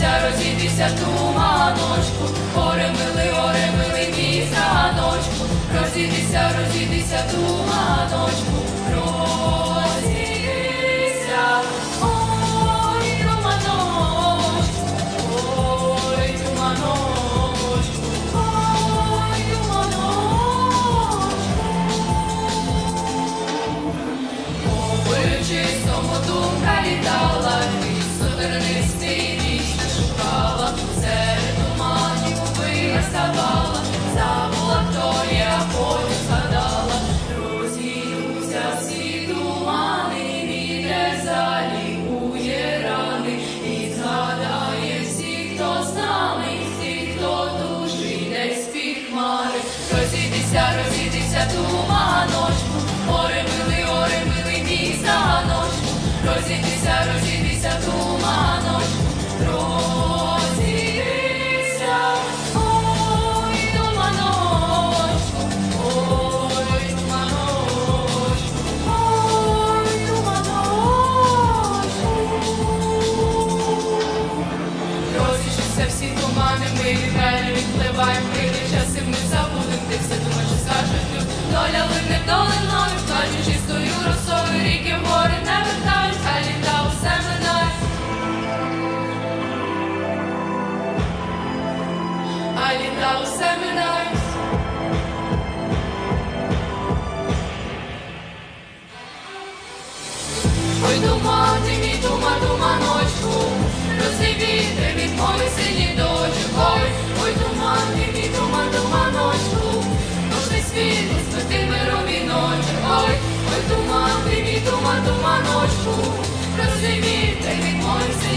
розійдися, розійдися туманочку. розійдися, розійдися туманочку. та усе минає. Ой, дума, ти мій дума, дума ночку, Росий вітер від мою сині дочі, ой, ой, дума, ти мій дума, дума ночку, Нужний світ, спити мирові ночі, ой, ой, дума, ти мій дума, дума ночку, Росий вітер від мою сині